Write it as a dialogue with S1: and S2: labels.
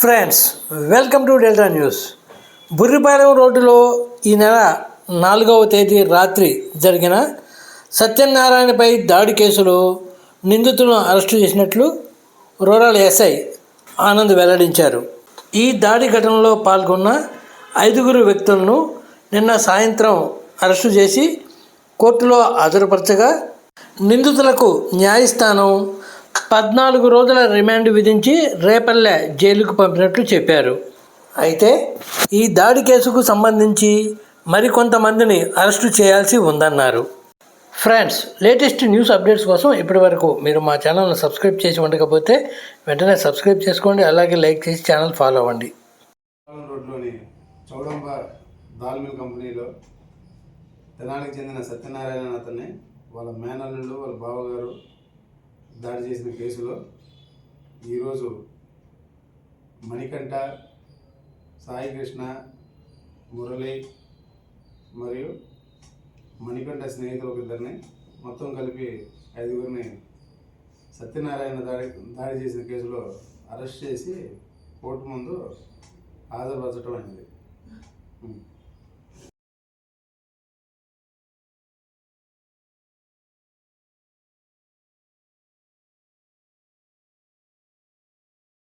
S1: Friends welcome to Delta news. Burripalem రోడ్డులో ఈ నెల నాలుగవ తేదీ రాత్రి జరిగిన సత్యనారాయణపై దాడి కేసులో నిందితులను అరెస్టు చేసినట్లు రూరల్ ఎస్ఐ ఆనంద్ వెల్లడించారు. ఈ దాడి ఘటనలో పాల్గొన్న ఐదుగురు వ్యక్తులను నిన్న సాయంత్రం అరెస్టు చేసి కోర్టులో హాజరుపరచగా నిందితులకు న్యాయస్థానం పద్నాలుగు రోజుల రిమాండ్ విధించి రేపల్లె జైలుకు పంపినట్లు చెప్పారు. అయితే ఈ దాడి కేసుకు సంబంధించి మరికొంతమందిని అరెస్టు చేయాల్సి ఉందన్నారు. ఫ్రెండ్స్ లేటెస్ట్ న్యూస్ అప్డేట్స్ కోసం ఇప్పటి వరకు మీరు మా ఛానల్ని సబ్స్క్రైబ్ చేసి ఉండకపోతే వెంటనే సబ్స్క్రైబ్ చేసుకోండి అలాగే లైక్ చేసి ఛానల్ ఫాలో అవ్వండి.
S2: రోడ్లోని చౌడంబ దాల్ మిల్ కంపెనీలో తెనాలికి చెందిన సత్యనారాయణ అతన్ని వాళ్ళ మేనల్లుడు వాళ్ళ బావగారు దాడి చేసిన కేసులో ఈరోజు మణికంఠ సాయి కృష్ణ మురళి మరియు మణికంఠ స్నేహితులు ఒక ఇద్దరిని మొత్తం కలిపి ఐదుగురిని సత్యనారాయణ దాడి దాడి చేసిన కేసులో అరెస్ట్ చేసి కోర్టు ముందు హాజరుపరచడం అయింది.